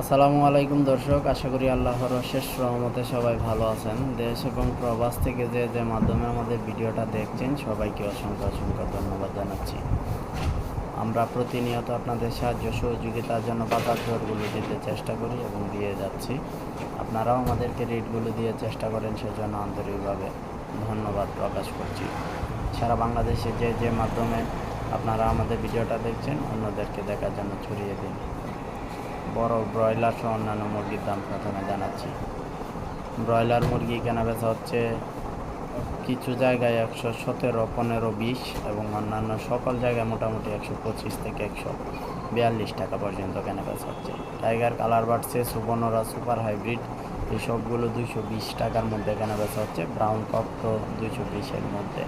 আসসালামু আলাইকুম দর্শক, আশা করি আল্লাহর শেষ রহমতে সবাই ভালো আছেন। দেশ এবং প্রবাস থেকে যে যে মাধ্যমে আমাদের ভিডিওটা দেখছেন, সবাইকে অসংখ্য অসংখ্য ধন্যবাদ জানাচ্ছি। আমরা প্রতিনিয়ত আপনাদের সাহায্য সহযোগিতার জন্য বাজার দরগুলো দিতে চেষ্টা করি এবং দিয়ে যাচ্ছি। আপনারাও আমাদেরকে রেটগুলো দিয়ে চেষ্টা করেন, সেজন্য আন্তরিকভাবে ধন্যবাদ প্রকাশ করছি। সারা বাংলাদেশে যে যে মাধ্যমে আপনারা আমাদের ভিডিওটা দেখছেন, অন্যদেরকে দেখার জন্য ছড়িয়ে দিন। বড় ব্রয়লার সহ অন্যান্য মুরগির দাম প্রথমে জানাচ্ছি। ব্রয়লার মুরগি কেনা বেচা হচ্ছে কিছু জায়গায় একশো সতেরো, পনেরো, বিশ এবং অন্যান্য সকল জায়গায় মোটামুটি একশো পঁচিশ থেকে একশো বিয়াল্লিশ টাকা পর্যন্ত কেনা বেচা হচ্ছে। টাইগার, কালার বাড়ছে সুবর্ণরা, সুপার হাইব্রিড এই সবগুলো দুইশো বিশ টাকার মধ্যে কেনা বেচা হচ্ছে। ব্রাউন কক তো দুইশো বিশের মধ্যে।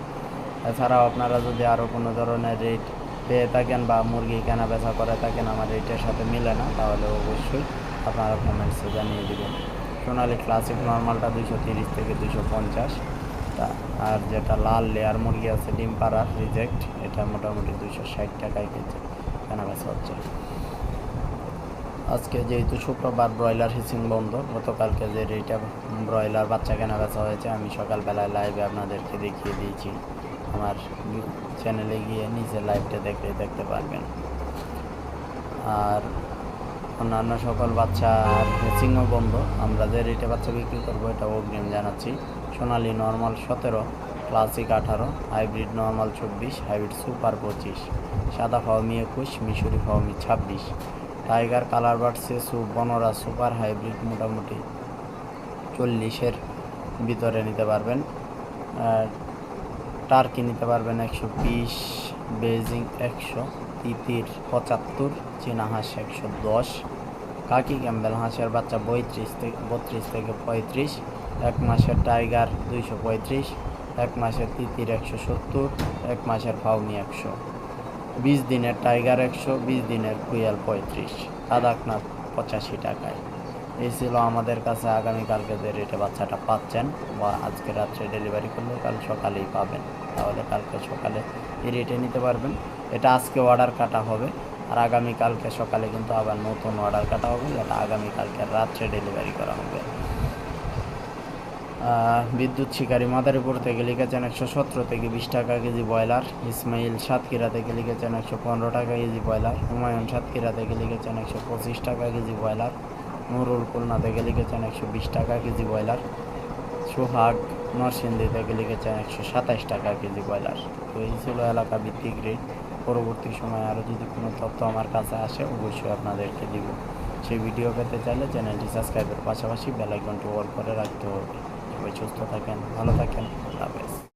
এছাড়াও আপনারা যদি আরও কোনো ধরনের রেট পেয়ে থাকেন বা মুরগি কেনা বেচা করে থাকেন, আমার রেটের সাথে মিলে না, তাহলে অবশ্যই আপনারা কমেন্টসে জানিয়ে দেবেন। সোনালি ক্লাসিক নর্মালটা দুশো তিরিশ থেকে দুশো পঞ্চাশ। আর যেটা লাল লেয়ার মুরগি আছে, ডিম পাড়ার রিজেক্ট এটা মোটামুটি দুশো ষাট টাকায় কেজি কেনা বেচা হচ্ছে। আজকে যেহেতু শুক্রবার ব্রয়লার হিসিং বন্ধ, গতকালকে যে রেটে ব্রয়লার বাচ্চা কেনা বেচা হয়েছে, আমি সকালবেলায় লাইভে আপনাদেরকে দেখিয়ে দিয়েছি। আমার চ্যানেলে গিয়ে নিজে লাইভটা দেখে দেখতে পারবেন। আর অন্যান্য সকল বাচ্চা হিসিংও বন্ধ, আমরা যে রেটে বাচ্চা বিক্রি করব, এটা অগ্রিম জানাচ্ছি। সোনালি নর্মাল সতেরো ক্লাসিক আঠারো হাইব্রিড নর্মাল চব্বিশ হাইব্রিড সুপার পঁচিশ, সাদা ফাউমি একুশ মিশরি ফাউমি ছাব্বিশ টাইগার কালার বাড়ছে সু বনরা সুপার হাইব্রিড মোটামুটি চল্লিশের ভিতরে নিতে পারবেন। টার্কি নিতে পারবেন একশো বিশ, বেজিং একশো, তিতির পঁচাত্তর, চীনা হাঁস একশো দশ, কাকি ক্যাম্বেল হাঁসের বাচ্চা পঁয়ত্রিশ থেকে, বত্রিশ থেকে পঁয়ত্রিশ, এক মাসের টাইগার দুইশো পঁয়ত্রিশ, এক মাসের তিতির একশো সত্তর, এক মাসের ফাউমি একশো। বিশ দিনের টাইগার একশো, বিশ দিনের কুইয়াল পঁয়ত্রিশ কাদাকনাথ পঁচাশি টাকায়। এই ছিল আমাদের কাছে আগামীকালকে যে রেটে বাচ্চাটা পাচ্ছেন বা আজকে রাত্রে ডেলিভারি করলে কাল সকালেই পাবেন। তাহলে কালকে সকালে এই রেটে নিতে পারবেন। এটা আজকে অর্ডার কাটা হবে আর আগামীকালকে সকালে কিন্তু আবার নতুন অর্ডার কাটা হবে। যেটা আগামীকালকে রাত্রে ডেলিভারি করা হবে। বিদ্যুৎ শিকারী মাদারীপুর থেকে লিখেছেন একশো সতেরো থেকে বিশ টাকা কেজি ব্রয়লার। ইসমাইল সাতক্ষীরা থেকে লিখেছেন একশো পনেরো টাকা কেজি ব্রয়লার। হুমায়ুন সাতক্ষীরা থেকে লিখেছেন একশো পঁচিশ টাকা কেজি ব্রয়লার। নুরুল খুলনা থেকে লিখেছেন একশো বিশ টাকা কেজি ব্রয়লার। সোহাগ নরসিংদী থেকে লিখেছেন একশো সাতাইশ টাকা কেজি ব্রয়লার। তো এই ছিল এলাকা ভিত্তিক রেট। পরবর্তী সময়ে আরও যদি কোনো তথ্য আমার কাছে আসে, অবশ্যই আপনাদেরকে দিব। সেই ভিডিও পেতে চাইলে চ্যানেলটি সাবস্ক্রাইবের পাশাপাশি বেলাইকনটি অল করে রাখতে হবে। সবাই সুস্থ থাকেন, ভালো থাকেন, আল্লাহ হাফেজ।